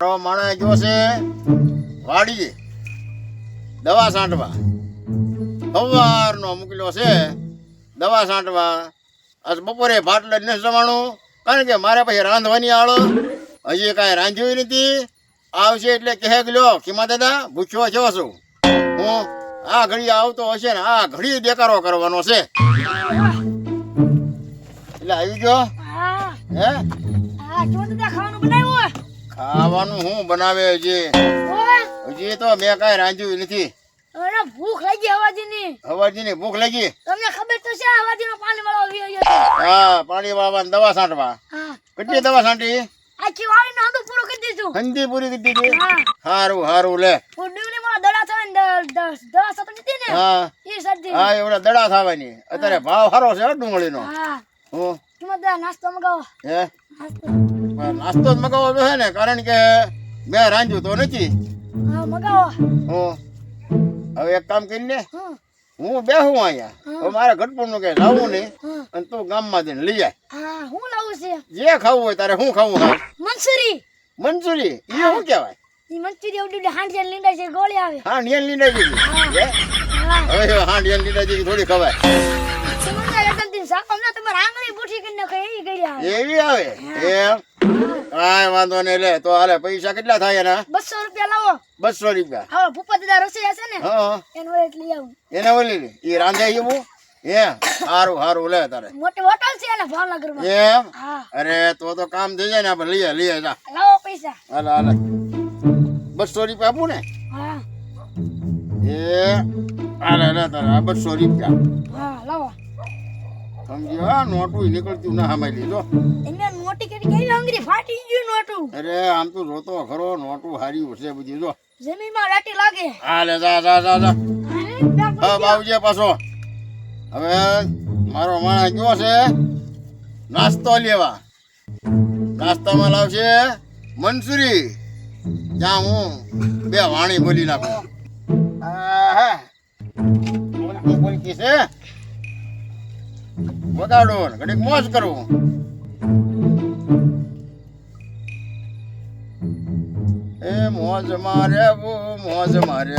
માણસ ગયો છે. વાડીએ. દવા છાંટવા સવારનો મોકલ્યો છે. દવા છાંટવા આજ બપોરે ભાટલે જ નથી જવાનું. કારણ કે મારે પછી રાંધવાની આળો. હજી કાંઈ રાંધ્યું નથી. આવશે એટલે કહે ગયો કિમા દાદા ભૂખ્યો છો છું હું આ ઘડી આવતો હશે ને આ ઘડી દેકારો કરવાનો છે. એટલે આવી ગયો? હે. હા? જો ખાવાનું બનાવ્યું. ખાવાનું હું બનાવે હજી? હજી તો મેં કાંઈ રાંધ્યું નથી. ભૂખ લાગી હવાજીની. હવાજીની ભૂખ લાગી? તમને ખબર તો છે હવાજીનો પાણી વાળો આવી ગયો હા પાણી વાળવા દવા છાંટવા. કેટલી દવા છાંટી? આખી વાળીને હંદુ પૂરો કરી દીધું. હંદી પૂરી કરી દીધી? હારું હારું લે. ડુંગળી માં દડા થાય ને દ- દ- દવા સપન દીધી ને? હા. એ સદી હા એવડા દડા થવાની. અત્યારે ભાવ સારો છે ડુંગળી ડુંગળીનો. હા. હું. તમે દા નાસ્તો મગાવો. હે? નાસ્તો. પણ નાસ્તો જ મગાવવો છે ને કારણ કે મેં રાંધ્યું તો નથી. હા મગાવો. હું. હવે એક કામ કરીને હું. બેહું અહીંયા. હવે મારે ઘટપણનું કઈ લાવવું નહીં. અને તું ગામમાં જઈને લઈ જાય હા હું લાવું છે? જે ખાવું હોય તારે શું ખાવું હોય? મંસૂરી. મંસૂરી? એ શું કહેવાય? ઈ હાંડિયા લીંડા છે ગોળી આવે. હા. નિયન લીંડા જેવી હવે હાંડિયા લીંડા જેવી થોડી ખવાય. દિન સાપ અમને તમારે આંગળી બુઠી કરીને નાખે એવી ગઈ આવે. એવી આવે? એમ? કાંઈ વાંધો નહીં લે તો હાલે પૈસા કેટલા થાય એના? બસો રૂપિયા લાવો. બસો રૂપિયા. હા ભૂપા દાદા રસોઈ છે ને હા એનું વડે લઈ આવું. એને ઓલી રાંધે એવું એ સારું સારું લે તારે. મોટી હોટલ છે ને ભાવનગરમાં. એમ? અરે તો તો કામ થઈ જાય ને આપણે લઈએ લઈએ જા લાવો પૈસા. હાલે હાલે. બસો રૂપિયા આપું ને? હા. એ હાલે લે તારે આ બસો રૂપિયા. હા લાવો. સમજી હા નોટું નીકળતું ના સામે લીધો. કેવી અંગરી ફાટી ગયું નોટું. અરે આમ તો રોતો ખરો નોટું હારી ઉઠશે બધી જો. જમીનમાં લાટી લાગે. હાલે જા જા જા જા. હા, હા પાછો. હવે મારો માણસ ગયો છે? નાસ્તો લેવા. નાસ્તામાં લાવશે મંસુરી. ત્યાં હું બે વાણી બોલી નાખું. હા બોલકી બોલકી છે? વગાડો ઘડીક મોજ કરું એ મોજ મારે મોજ મારે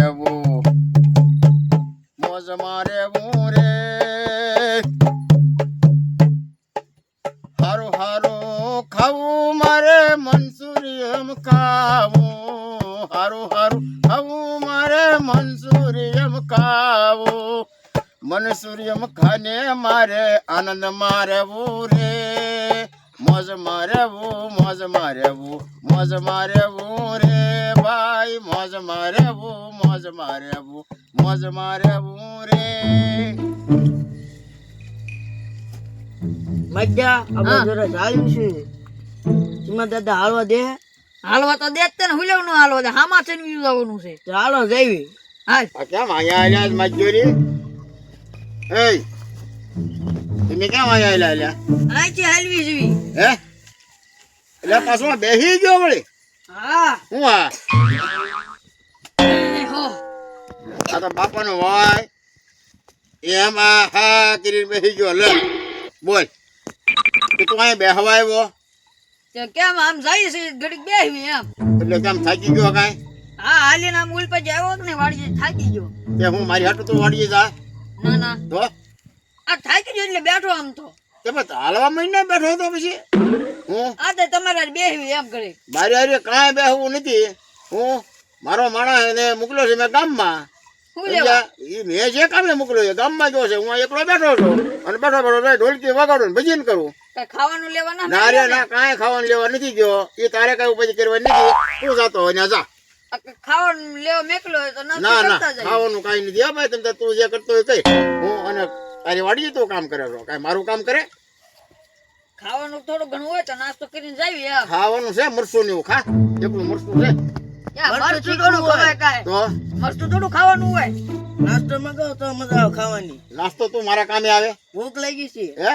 ચાલ્યું છે. એમાં દાદા હાલવા દે. હાલવા તો દે જ તે ને હુલેવનું હાલવા દે? હામાં છે જવાનું છે. ચાલો જઈવી હા આ કેમ અહીંયા આવ્યા છે મજૂરી એ તમે કેમ અહીંયા આલ્યા આલ્યા અહીંથી હાલવી જોઈ હે? એટલે પાછું બેસી ગયો વળી. હા. હું આ? આ તો બાપાનો હોય એમ આ હા કરીને બેસી ગયો. લે બોલ. કે તું અહીંયા બેહવા આવ્યો? તે કેમ આમ જાય છે? ઘડીક બેહવી એમ. એટલે કેમ થાકી ગયો કાંઈ? હા હાલીને આમ ઉલ પછી આવ્યો કે ને વાડી થાકી ગયો. કે હું મારી હાટું તું વાડીએ જા. ના ના. તો? આ થાકી ગયો એટલે બેઠો આમ તો. પછી હાલવા મહિને બેઠો તો પછી. હું? આ તો તમારે બેહવી એમ ઘડીક. મારી હારે કાંઈ બેહવું નથી. હું? મારો માણસ એને મોકલ્યો છે મેં ગામમાં. મેં જે કામે મોકલ્યો છે ગામમાં જો છે હું એકલો બેઠો છું. અને બેઠો બેઠો ઢોલકી વગાડું ને ભજન કરું. ખાવાનું લેવા ના ના? રે ના કાંઈ ખાવાનું લેવા નથી ગયો. એ તારે કઈ પછી કરવાની નથી. તું જતો હોય ને જા. ખાવાનું લેવા મેકલો હોય તો ના ના. ખાવાનું કાંઈ નથી. હા ભાઈ તમે તું જે કરતો હોય કઈ. હું અને તારી વાડી તું કામ કરે છો. કાંઈ મારું કામ કરે? ખાવાનું થોડું ઘણું હોય તો નાસ્તો કરીને જાવી ખાવાનું છે મરસું ને એવું. ખા. એકલું મરસું છે. યા, મરચું મરચું થોડું ખવાય કાંઈ. તો? મરચું થોડું ખાવાનું હોય. નાસ્તો મગાવો તો મજા આવે ખાવાની. નાસ્તો તું મારા કામે આવે. ભૂખ લાગી છે. હે?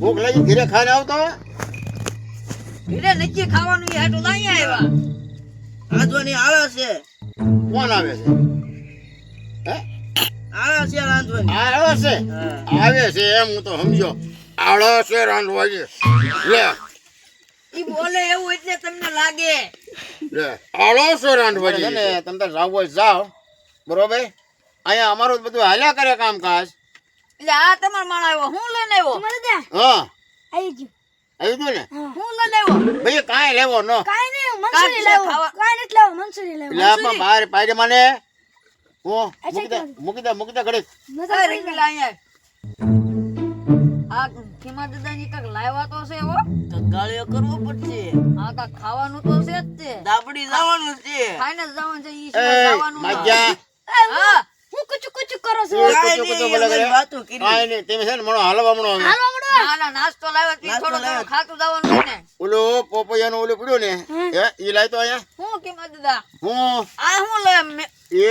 ભૂખ લાગી ઘરે ખાને આવતો ધીરે નથી ખાવાનું એ હાટું નહીં આવ્યા. રાંધવાની આવે છે. કોણ આવે છે? હે? આળસ છે રાંધવાની. આવે છે? આવે છે એમ હું તો સમજો આળો છે રાંધવાની લે. ઈ બોલે એવું એટલે તમને લાગે. લે. આળો છો રાંધવા ને તમે તાર જાવ હોય બરોબર? અહીંયા અમારું બધું હાલ્યા કરે કામકાજ. એટલે આ તમારો માણસ આવ્યો. હું લઈને આવ્યો? તમારે ત્યાં હા. આવી ગયું. આવ્યું તું ને? હું. લઈને આવ્યો? ભાઈ કાંઈ લેવો ન. કાંઈ નહીં મંસૂરી લેવો. કાંઈ નથી લેવો મંસૂરી લેવો. એટલે આપણા બહાર પાડે મને. હું મૂકી દે મૂકી દે મૂકી દે ઘડીક. નજર આ પડી આ ખીમા દાદાની કાંઈક લાવ્યા તો છે હો. તો ગાળિયો કરવો પડશે. આ કાક ખાવાનું તો છે જ તે. દાબડી જવાનું છે. ખાઈને જવાનું છે ઈ જવાનું હા. હું કુચું ચુક કરો છો. એ ચુકુ કુચું બોલે કરે. અમે કરી. કાંઈ નહીં તમે છે ને મણો હલવા મણો હાલવા મણો ના ના નાસ્તો લાવ્યો તી થોડો થોડો ખાતું જવાનું ને. ઓલું પોપૈયાનું ઓલો પડ્યો ને હે ઈ લાય તો આયા હું કિંમત દાદા? હું? આ હું લે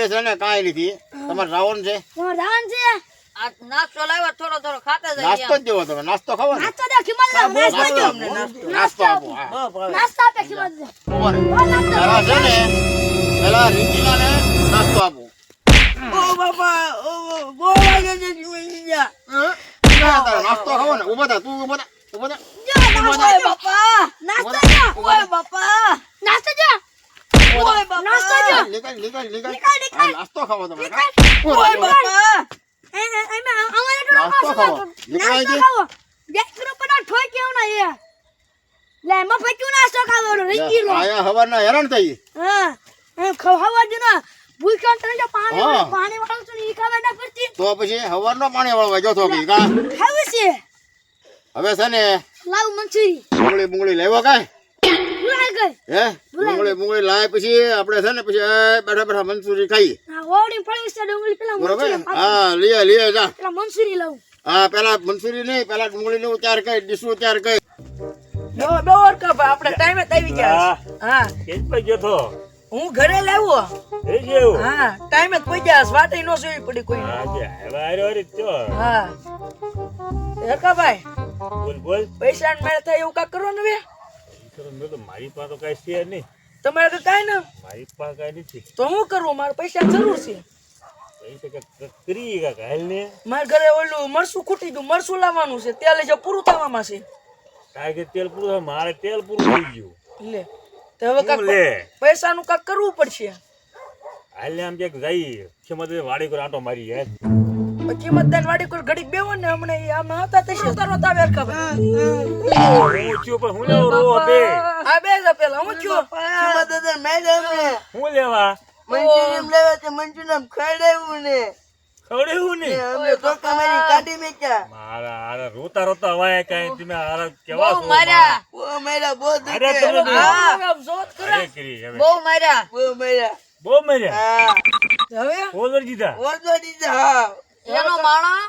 એ છે ને કાઈ લીધી તમારે રાવણ છે. તમારે રાવણ છે? નાસ્તો લાવ્યો થોડો થોડો ખાતા નાસ્તો જ દેવો તમે. નાસ્તો ખાવો ને નાસ્તો દે નાસ્તો નાસ્તો દે. અમને નાસ્તો. નાસ્તો આપો નાસ્તો આપે દે. પેલા છે ને પેલા રીંગણાને નાસ્તો આપો. ઓ બાપા ઓ બહુ વાગે છે જીવનજીયા. ઊભા થા, નાસ્તો ખાવો ને ઊભા થા તું ઊભા થા ઊભા થા જો બાપા નાસ્તો જો ઓય બાપા નાસ્તો જો ઓય બાપા નાસ્તો જો નીકળ નીકળ નીકળ નીકળ, નીકળ. હા, નાસ્તો ખાવો તમે ઓય બાપા નાસ્તો ખાવો. છે? ખાવો દેખ કરો પણ ઠોઈ કેવું ના એ લે એમાં ફક્યું નાસ્તો ખાવો રહી ગયો આયા હવારના હેરાન થઈ હા ખવાવા જ ના ભૂખ્યા તને જો પાણી હા. વાળું- પાણી વાળું છું ઈ ખાવા ના પડતી. તો પછી હવારનો પાણી વાળવા જતો કે કા? હવે છે. હવે છે ને લાવ મંચુરી. ડુંગળી બુંગળી લેવા ભૂલાઈ ગઈ? હે? ડુંગળી બુંગળી લાય પછી આપણે છે ને પછી બેઠા બેઠા મંચુરી ખાઈએ. આ ઓવડી પડી છે ડુંગળી પેલા બરોબર? હા જા. પેલા મંચુરી લાવું. હા પેલા મંચુરી નહીં પેલા ડુંગળી નું ત્યાર કઈ ડીશું ત્યાર કઈ. દોર ઓરકા આપણે ટાઈમે જ ગયો તો? હું ઘરે લાવ્યો એ જેવું હા ટાઈમે કોઈ જાસ. વાટે નો સુઈ પડી કોઈ. હા આવ્યા હારો હારી જ છો. હા. હરકાભાઈ બોલ બોલ. પૈસા મેળ થાય એવું કા કરો ને વે મેં તો મારી પાસે તો કઈ છે નહીં. તમારે તો કાંઈ ના. મારી પાસે કઈ નથી. તો હું કરવું મારે પૈસા જરૂર છે. કરી મારા ઘરે ઓલું મરસું ખૂટી ગયું મરસું લાવવાનું છે. તેલ જો પૂરું થવામાં છે. તારે તેલ પૂરું મારે તેલ પૂરું થઈ ગયું. લે. તો હવે કાક પૈસાનું કાંઈક કરવું પડશે. હાલ આમ ક્યાંક જઈ કિંમત વાડી પર આંટો મારી યાર પછી મતદાન વાડી કોઈ ઘડી બેવો ને હમણાં આમ આમાં હતા તે શું તારો તાવેર ખબર? હું છું પણ હું લેવો રો બે? આ બે જ પેલા હું છું. હું લેવા? મંચુરિયમ લેવા તે મંચુરિયમ ખવડાવ્યું ને. ખવડાવ્યું ને અમે તો તમારી કાઢી મેક્યા. મારા હારા રોતા રોતા વાય કાંઈ તમે હારા કેવા બહુ માર્યા. ઓ મેરા? બહુ અરે તમે જોત કરો. બહુ માર્યા. બહુ મેરા બહુ મર્યા? હા. હવે? ઓલર દીધા? ઓલર દીધા એનો માણા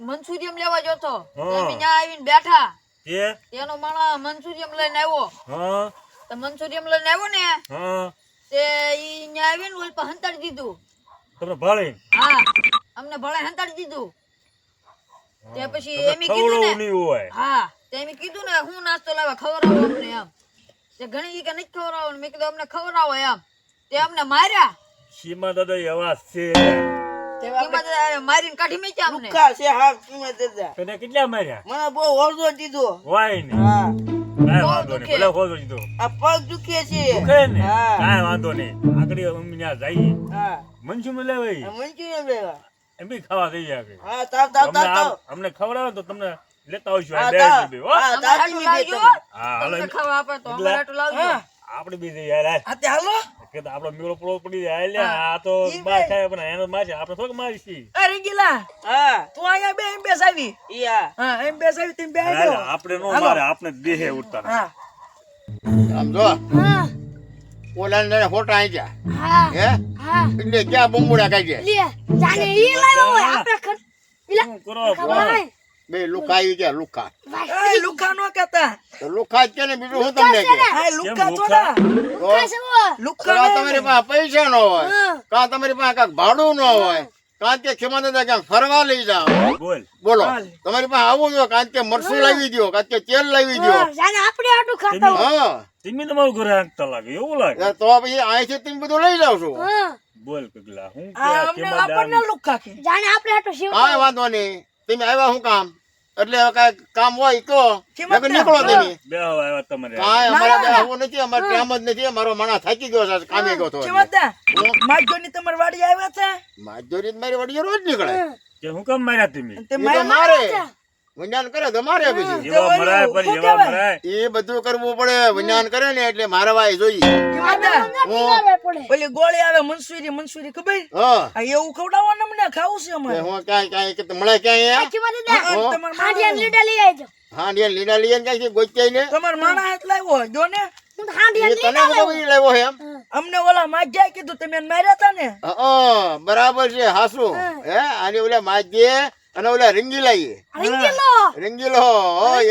મનસુરિયમ લેવા જતો. તમે ત્યાં આવીને બેઠા. તે એનો માણા મનસુરિયમ લઈને આવ્યો. હા. તો મનસુરિયમ લઈને આવ્યો ને હા. તે ઈ ન્યા આવીને ઓલ પર હંતાડી દીધું. તમને ભાળે? હા. અમને ભળે હંતાડી દીધું. તે પછી એમી કીધું ને હા તે એમી કીધું ને હું નાસ્તો લાવવા ખવડાવો અમને એમ. તે ઘણી કે નથી ખવડાવો મેં કીધું અમને ખવડાવો એમ. તે અમને માર્યા. સીમા દાદા એવા છે. એમાં તો મારીને કાઢી મૂક્યા અમને. લુખા છે હા કિંમત દાદા. તને કેટલા માર્યા? મને બહુ ઓરડો દીધો. વાય ને. હા. કાંઈ વાંધો નહીં ભલે ખોજો દીધો. આ પગ દુખે છે. દુખે ને? હા. વાંધો નહીં. આગળ મમ્મી ત્યાં જઈએ હા. મનસુ માં લેવાય મનસુ લેવા. એમ બી ખાવા દઈએ આગળ હા તાવ તાવ અમને તાવ તાવ. અમને ખવડાવે તો તમને લેતા આવશું આ બે હા. હા હાલો ખાવા આપે તો લાવજો. આપણે બી જઈએ યાર હાલ. તે હાલો. કે આપણો મેળો પડવો પડી જાય આ તો ઈ ખાય પણ એનો માર આપણે થોડુંક મારી છીએ. એ રીંગીલા હા. તું આયા બે એમ હા તેમ બે આપણે નો મારે આપણે દેહે ઉડતા હા. આમ જો. હા. ઓલા ને ફોટા આઈ હા. હે? હા. એટલે ક્યાં બુંબુડા કાઈ લે જાને ઈ લાવ્યો હોય આપણે ખર શું કરો બે લુકા આવી ગયા લુકા એ લુકા નો કહેતા તો લુકા જ કે ને બીજું શું તમને કે હા થોડા. તો છે વો લુખા ને તમારી પાસે પૈસા ન હોય? કા કાં તમારી પાસે કાંઈક ભાડું ન હોય? કાં કે ખેમા દાદા ક્યાંક ફરવા લઈ જાઓ? બોલ. બોલો. તમારી પાસે આવું જો કાં કે મરસું લાવી દો કાં કે તેલ લાવી દો જાને આપણે આટું ખાતા હા. તમે તમારું ઘરે આંકતા લાગે એવું લાગે? યાર તો પછી અહીંથી તમે બધું લઈ જાવ છો? બોલ કગલા હું કેમાં આપણને? લુખા કે જાણે આપણે આટો શિવ હા વાંધો નહીં. તમે આવ્યા હું કામ? એટલે હવે કાંઈ કામ હોય કહો કિંમત નીકળો તમે. બે હવે આવ્યા તમારે કાંઈ અમારે બે આવું નથી અમારે ટાઈમ જ નથી અમારો માણસ થાકી ગયો છે કામે ગયો તો માજોની તમારી વાડી આવ્યા હતા માજોની મારી વાડી રોજ નીકળે. કે હું કામ માર્યા તમે? તે તો મારે. વિજ્ઞાન કરે તો મારે પછી. એવા મરાય પણ એવા મરાય. એ બધું કરવું પડે વિજ્ઞાન કરે ને એટલે મારવાય જોઈએ. પેલી ગોળી આવે મનસુરી મનસુરી ખબર? હા. એવું ખવડાવો ને મને ખાવું છે અમારે. હું ક્યાંય ક્યાંય કે મળે હા, હાંડિયા લીડા લઈ આવજો. હા ને લીલા ને ક્યાંય ગોચ્યાય ને? તમારા માણા હાથ લાવ્યો જો ને. હું તો હાંડિયા એ તને લીડા બધો ઈ લાવ્યો છે એમ? અમને ઓલા માજ્યા કીધું તમે માર્યા હતા ને? હા, બરાબર છે હાસુ. હે. આની ઓલા માજે અને ઓલા રીંગીલા ઈ. રીંગેલો? રીંગીલો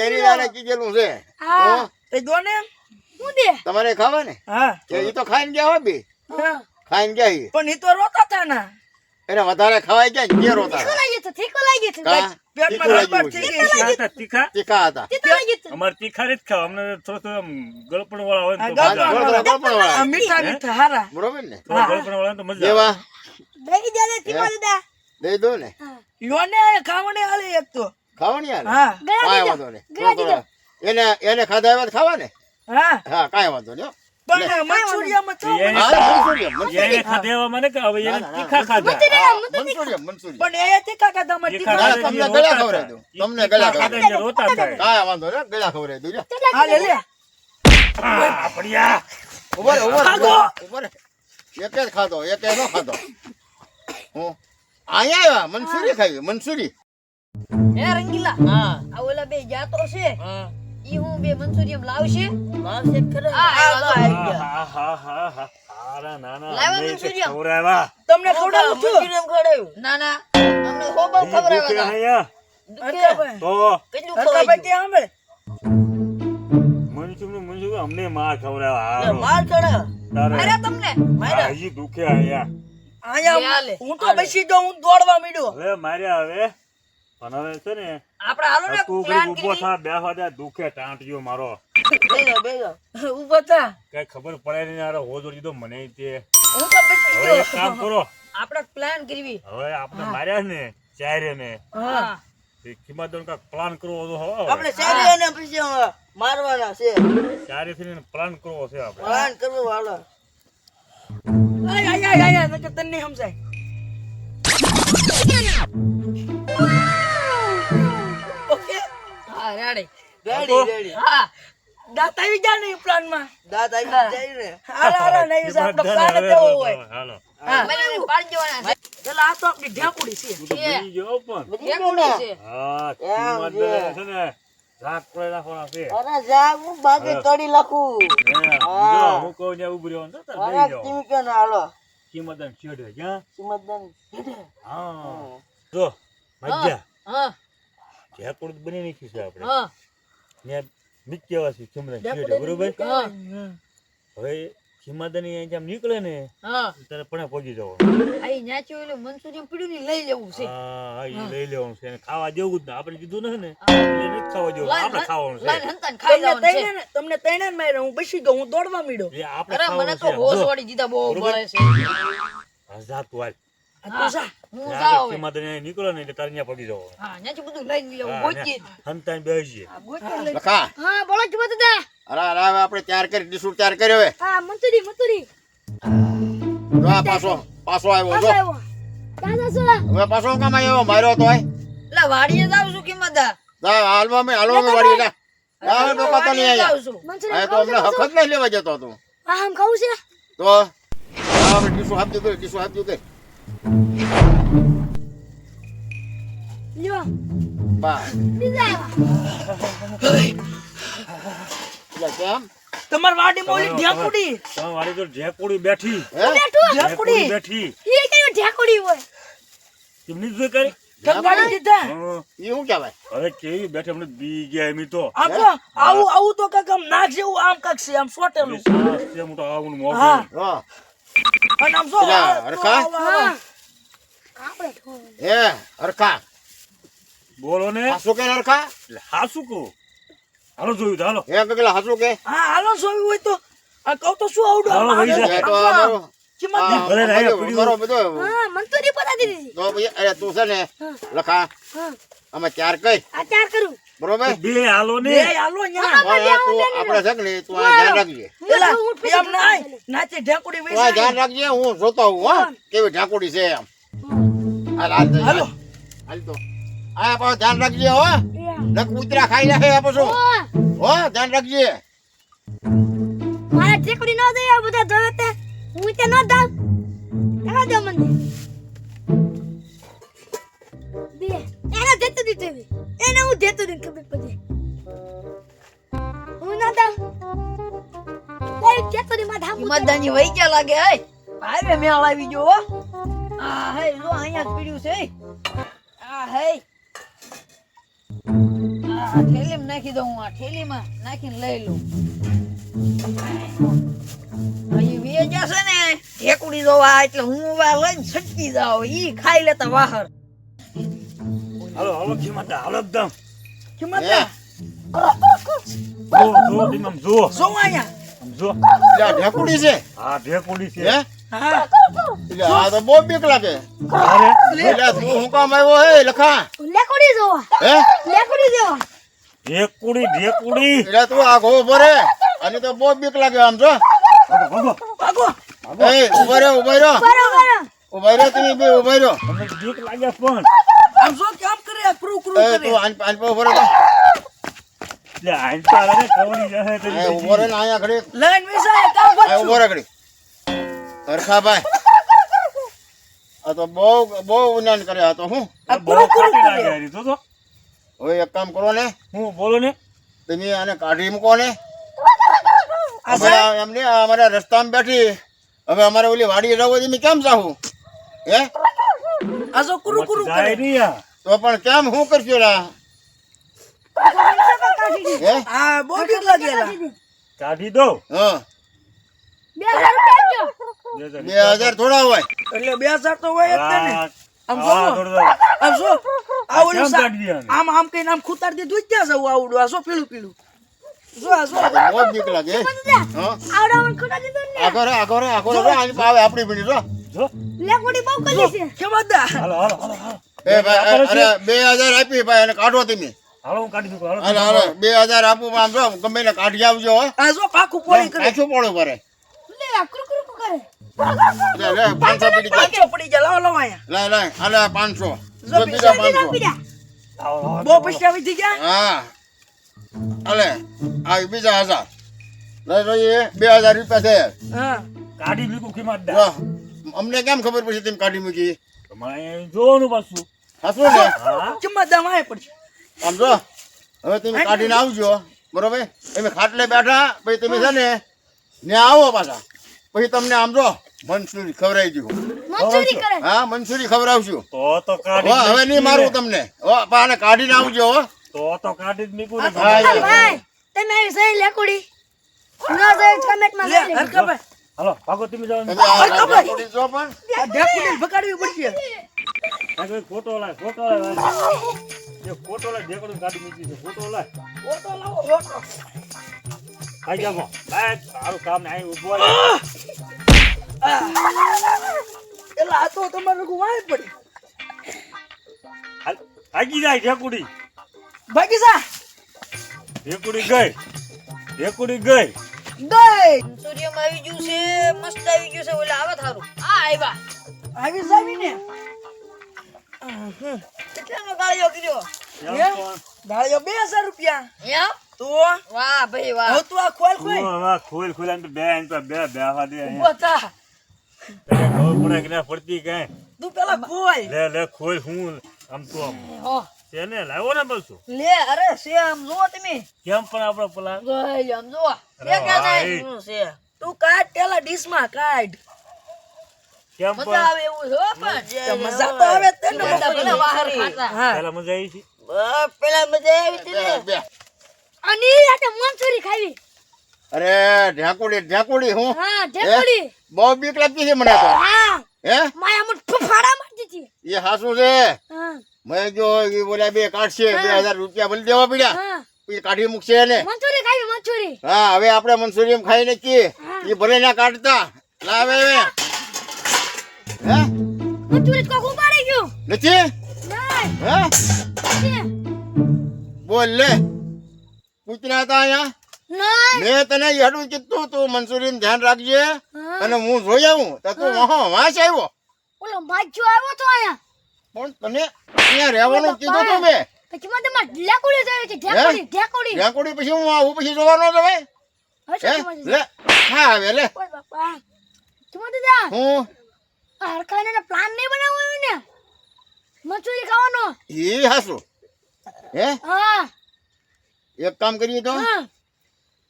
એની નાને કીધેલું છે. હા. એ દોને? હું દે? તમારે ખાવા ને હા. એ તો ખાઈને ગયા હોય બે. હા. ખાઈને ગયા. પણ એ તો રોતા હતા ના. એને વધારે ખવાય ગયા ઘેર રોતા તીખું લાગ્યું છે. પેટમાં તીખું. તીખા હતા તીખા? તીખા હતા. અમારે તીખા રીત ખાવા. અમને થોડો થોડો ગળપણ વાળા હોય ને તો ગળપણ વાળા. મીઠા મીઠા હારા. બરોબર ને? ગળપણ વાળા તો મજા આવે. દેવા દઈ દે દે તીખો દીધા દઈ દો ને. લોને ખાવાને આલે એક તો. ખાવાની આલે? હા. ગયા કાંઈ વાંધો નહીં. એને એને ખાધા એવા જ ખાવા ને હા હા કાંઈ વાંધો નહીં. એક જ ખાધો એક નો ખાધો. હું? અહીંયા આવ્યા મનસુરી ખાવી મનસુરી. હે રંગીલા હા. આ ઓલા બે જાતો છે હા. ઈ હું બે મંચુરિયમ લાવશે. લાવશે ખરા. હા, હા હા, હા, હા. નાના અમને? તમને ખવડાવું છું. ખવડાવ્યું ના ના. હો બહુ તો કેટલું માર અરે તમને? હજી દુખે અહીંયા. અહીંયા હું તો બેસી જાઉં હું દોડવા માંડ્યો. હવે માર્યા હવે પણ હવે છે ને આપણે હાલો ને પ્લાન ઘડીક થા બેસવા દે દુખે ટાંટિયો મારો. બેગા બેગા ઊભો થા. કઈ ખબર પડે નહીં યાર હોજો લીધો મને તે. હું તો બેસી હવે કામ કરો. આપણે પ્લાન કરવી હવે આપણે માર્યા ને ચારે ને. હા. એ કિંમત પ્લાન કરવો તો આપણે પછી મારવાના છે. ચારે થી પ્લાન કરવો છે આપણે. પ્લાન કરવો હાલો. આય આય આય આય નકર તને નહીં સમજાય. ઓકે? હા રેડી. Ready ready. હા. દાંત આવી ગયા ને પ્લાનમાં દાંત આવી જાય ને. હારા હારા નહીં આપણો પ્લાન હવે હોય. હાલો. મને પાડી દેવાના છે. આ તો આપણી ઢાંકુડી છે. ઢેકુડી છે. હા કિંમત. છે ને. રાખ પડે રાખવાના છે. અરે જા હું બાકી તોડી લખું. હે, હું કહું ને ઊભી રહેવાનું છે, તારે અરે લઈ જાઓ. તમે કે ના હાલો. કિંમત છેડે, ક્યાં? હા. જો, મજા. હા જયપુર બની નાખ્યું છે આપણે. હા. ત્યાં બીજ કેવા છે કિંમત આમ છેડે, બરોબર? હવે કિંમતની અહીંયા નીકળે ને હા. ત્યારે પણ પહોંચી જવો. અહીં ન્યાચી એટલે મંચુરિયમ પીડ્યું ને લઈ લેવું છે. હા હા, લઈ લેવાનું છે. ખાવા જેવું જ ના. આપણે કીધું ને ને એટલે નથી ખાવા જેવું. આપણે ખાવાનું છે. લાઈન ખાઈ તમને જવાનું છે. તૈણે ને તમને તૈણે ને માર્યા હું બસી ગયો હું દોડવા મીડો એ આપણે મને તો હોશ વાળી દીધા બહુ? બળે છે. હા, જા તું હાલ. નીકળે ને એટલે તારે ત્યાં પહોંચી જવો. હા બધું લેવું ગોચી હા, બોલો કી બધા. અરે અરે હવે આપણે તૈયાર કરી ડીશું તૈયાર કર્યો હવે. હા મંતુરી મંતુરી. જો આ પાછો પાછો આવ્યો જો. ક્યાં હવે પાછો કામ આવ્યો માર્યો તો આય એટલે વાડીએ જાવ છું કિંમતદાર જા હાલવા મે હાલવા મેં જા. ના ડોકા તો નહીં નહીં આયા મંતુરી આ તો અમને હક નહીં લેવા જતો તું. હા હમ ખાવું છે? તો હા, આપણે ડીશું હાથ દે ડીશું હાથ દે લ્યો. બા. બીજા લે, કેમ? તમારી વાડીમાં ઓલી ઢાંકુડી. તમારી વાળી તો ઢેકુડી બેઠી. બેઠું ઢેકુડી બેઠી. એ કયું ઢેકુડી હોય? કેમની જોઈ કરી. ઢાંકવાડી દીધા? હા, એ શું કહેવાય? અરે કેવી બેઠે? અમને બી ગયા એમ તો. આમ આવું આવું તો કાક આમ નાક જેવું આમ કાક છે આમ સોટેલું. છે મોટો આવું મોટો હા. અને આમ સો ખાવું. હે. હરખા? બોલો ને. હાસુ કે હરખા? એટલે કો કહું. હાલો જોયું તો હાલો. હે કગલા હાસુ કે? હા હાલો જોયું હોય તો. આ કહું તો શું આવડું? હાલો, આમ વહી જા. એ તો અમારું કિંમત આ ભલે ને, અહીંયા બધું પીડ્યું. કરો બધું. હા મંતુરી દીધી. તો ભાઈ અરે તું છે ને લખા અમે ચાર કઈ. આ ચાર કરું. બરોબર? બે હાલો ને. બે હાલો હા, હા, તું આપણે છે કે તું આ ધ્યાન રાખજે. પેલા હું એમ નાય નાચે ઢેકુડી તું આ ધ્યાન રાખજે હું જોતો હું. હા. કેવી ઢાંકુડી છે એમ. હાલ હાલ હાલો. હાલ. હાલ તો. આ પણ ધ્યાન રાખજે હો. નક કૂતરા ખાઈ નાખે આ પાછું. હો. ધ્યાન રાખજે. મારા ઠેકડી ન દે આ બધા જોવે તે. હું તે ન દાવ કાકા દે મને. બે. એને દેતો એવી. એને હું દેતો દીધો ખબર પડે. હું ન દાવ દી મૂકે. કિંમતદારની ગયા લાગે હે. ભાઈ મેળ આવી ગયો હો. આ હે જો અહીંયા જ પીડ્યું છે. આ હે. આ થેલીમાં નાખી દઉં હું આ થેલીમાં નાખીને લઈ લઉં અહીં વે જશે ને ઢેકુડી જોવા એટલે હું હવે લઈને છટકી જાઉં ઈ ખાઈ લેતા વાહર હાલો હાલો કિંમત હાલો એકદમ કિંમત જો જો તમે જો સો અહીંયા જો એટલે આ છે આ ઢેકોડી છે હે હા આ તો બહુ બીક લાગે અરે તું હું કામ આવ્યો હે લખા લેકડી જોવા હે લેકડી જોવા ઢેકુડી ઢેકુડી. એટલે તું આ ઊભો રે. અને તો બહુ બીક લાગે આમ જો. ભાગો. ભાગો. ભાગો એ ઊભો રે ઊભો રે ઊભો રે તમે બે ઊભો રે તમને બીક લાગે પણ. આમ શું કેમ કરે? ક્રુ ક્રુ કરે. તું આન આન પર ઊભો રે લે આઈ પાડે ને કોણી જશે તે એ ઊભો રે ને અહીંયા લાઈન વેચાય કામ આ ઊભો રહે ઘડી હરખાભાઈ. આ તો બહુ બહુ ઉનાન કરે આ તો હું? બહુ ક્રુ ક્રુ. લાગે કરે તો. જો હવે એક કામ કરો ને. હું બોલો ને. તમે આને કાઢી મૂકો ને. આ એમને આ અમારા રસ્તામાં બેઠી. હવે અમારે ઓલી વાડી રહો તમે કેમ જાહું હે? આજો કુરુ ક્રુ ક્રુ. તો પણ કેમ હું કરશો રા હે? આ બહુ બીક લાગેલા કાઢી દો. હા. બે હજાર રૂપિયા આપજો. બે હજાર થોડા હોય. એટલે બે હજાર તો હોય જ ને આમ જો આમ જો. આ ઓલું? આમ આમ કઈ આમ ખૂતાર દીધું જ ક્યાં જવું આવડું. આ જો પીળું પીળું. દીધો ને બે હજાર આપી? ભાઈ એને કાઢો તમે. હાલો હું કાઢી દઉં હાલો. હાલો હાલો. બે હજાર આપું આમ જો ગમે એને કાઢી આવજો હો. આ જો પાખું પોળી કરે. લે કુરુ કુરુ કરે. લે લે પાંચસો પીડી જાય પડી જાય લાવો લાવો અહીંયા. લે લે હાલે પાંચસો. જો જો બીજા પાંચસો. પીડા હાલો, હાલો, બહુ પૈસા વીતી ગયા? હા. આ બીજા હજાર. લે જોઈએ બે હજાર રૂપિયા છે. હા. કાઢી મૂકું કિંમત દે અમને કેમ ખબર પડશે તમે કાઢી મૂકી? તમારે જોવાનું પાછું. હાસું ને? કિંમત દામ આવે પડશે આમ જો હવે તમે કાઢીને આવજો. બરોબર? તમે ખાટલે બેઠા પછી તમે છે ને ને આવો પાછા. પછી તમને આમ જો મનસુરી ખવડાવી? દઉં હા મનસુરી ખવડાવશું. તો તો કાઢી હવે નહીં મારું તમને. હો પાને કાઢીને આવજો હો. તો તો કાઢી જ મીકું ભાઈ. તમે આવી સહી લેકુડી. ન સહી કમેન્ટમાં લે લખી દેજો. હરકાભાઈ હાલો ભાગો તમે જાઓ. તમે જો પણ. આ ભગાડવી પડશે. આ કોઈ ફોટો લાય ફોટો લાય એ ફોટો લાય ઢેકડું કાઢી મૂકી છે ફોટો લાય. ફોટો લાવો ફોટો. આઈ જાઓ. લાય સારું કામ ને ઊભો ઊભો રહે. એટલે આ તો તમારે ગુવાય પડી. ભાગી જાય ઢેકુડી ભાગી જા. ઢેકુડી ગઈ. ઢેકુડી ગઈ. ગઈ. સૂર્યમાં આવી ગયું છે મસ્ત આવી ગયું છે ઓલા આવે થારું. આ આવ્યા. આવી જાવી ને. કેટલાનો ગાળિયો કર્યો? તો બે હજાર રૂપિયા. એમ? તો વાહ ભાઈ વાહ. હવે આ ખોલ ખોલ. વાહ હવે ખોલ ખોલ તો બે આમ તો બે તને ખબર પડે કે ના પડતી કાંઈ? તું પેલા ખોલ. લે લે ખોલ હું આમ તો આમ. હો. લાવો ને પાછું લે અરે છે આમ જુઓ તમે. કેમ પણ આપણો પેલા? જોઈ આમ જુઓ. અરે એક જ ભાઈ. શું છે? તું કાઢ પેલા ડીશમાં કાઢ. કેમ મજા આવે એવું છે પણ મજા તો આવે જ તે ને. પેલા હા મજા આવી છે. પેલા મજા આવી હતી. ને. અને ઈ મંચુરી ખાવી. અરે ઢાકુડી ઢાકુડી હું? હા ઢેકડી. બહુ બીક લાગતી છે મને તો. હા. હે? માયા મુઠ ફફાડા મારતી હતી. એ હાસુ છે? હા. મેં જો એ બોલ્યા બે કાઢશે બે હજાર રૂપિયા ભલી દેવા પડ્યા. હા. પછી કાઢી મૂકશે ને મંચુરી ખાવી મંચુરી હા હવે આપણે મનસુરી ખાઈ નાખીએ. એ ભલે ના કાઢતા. લાવે હવે હે? મંચુરી કો ઉપાડી ગયો. નથી? નહીં. હે? બોલ લે. કૂતરા હતા અહીંયા. મેં તને યાડું કીધું તું મંસૂરી ધ્યાન રાખજે. અને હું જોઈ આવું. તો તું વહો વાંચ આવ્યો? ઓલો ભાજ્યો આવ્યો તો અહીંયા. પણ તને અહીંયા રહેવાનું કીધું તું મેં. પછી મને તમારે ઢેકોડી જોઈ છે ઢેકોડી ઢેકોડી. ઢેકોડી પછી હું આવું પછી જોવાનો તો ભાઈ? લે હા આવે લે. ચુમા દાદા હું? આ હરખાઈને પ્લાન નહીં બનાવવાનો ને મચુરી ખાવાનો? એ હાસુ. હે? હા. એક કામ કરીએ તો? હા.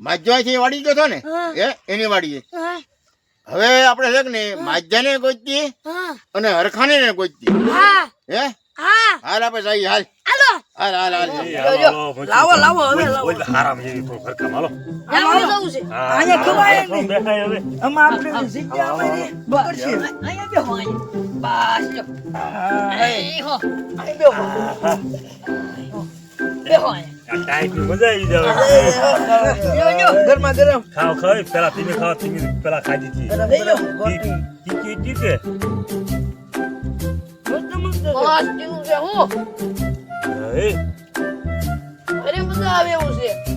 માજ્યાથી વાડી ગયો હતો ને એ એની વાડીએ. હવે આપણે છે ને માજ્યાને ગોતતી હા. અને હરખાને ને ગોચતી હા. હે? હા. હાલ આપણે સાહી હાલ. હાલો. હાલ હાલ લાવો, લાવો, હવે લાવો. હારામ જેવી ઘરકામ, હાલો. જવું છે. અહીંયા ખવાય હવે. આમાં આપણે જગ્યા અમારી બગડશે અહીંયા બેહો અહીંયા. બસ લ્યો અહીં હો. અહીં બેહો. બેહો ગરમા ગરમ. ખાવ ખાવ પેલા તમે ખાવ તમે પેલા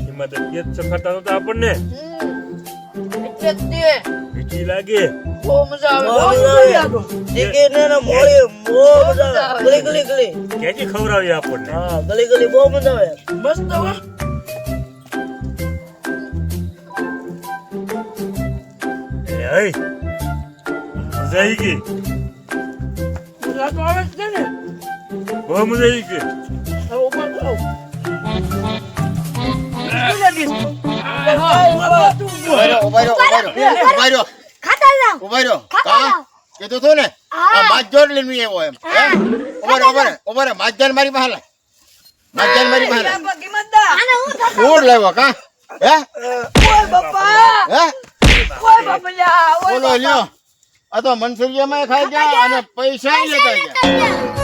એમાં તો પેટ ચખાતા નહોતા આપણને. લાગે. બહુ મજા આવે. ટીકી ને મોળી બહુ મજા આવે. ગલી ગલી ગલી. ક્યાંથી ખવડાવી આપણને. હા ગલી ગલી બહુ મજા આવે. મસ્ત હો. એ મજા આવી ગઈ. મજા તો આવે છે ને. બહુ મજા આવી ગઈ. હવે ઉપર ખાઓ. કેટલા દિવસ? આ તું ઊભા રહ્યો ઊભા રહ્યો ઊભા રહ્યો ઊભા રહ્યો ખાતા જાવ ઊભા રહ્યો. હા? કીધું તું ને. આ માજ્જો લઈને એવો એમ. ઊભા રહ્યો ઊભા રહ્યો. ઊભા રહ્યો. માજ્જાને મારી પાસે લાય. મારી પાસે ફૂડ લેવો કા? હે? ઓય બાપા. હે? ઓય બાપલિયા ઓય બોલો લ્યો. આ તો મનસુરિયામાં ખાઈ ગયા અને પૈસા લેતા ગયા.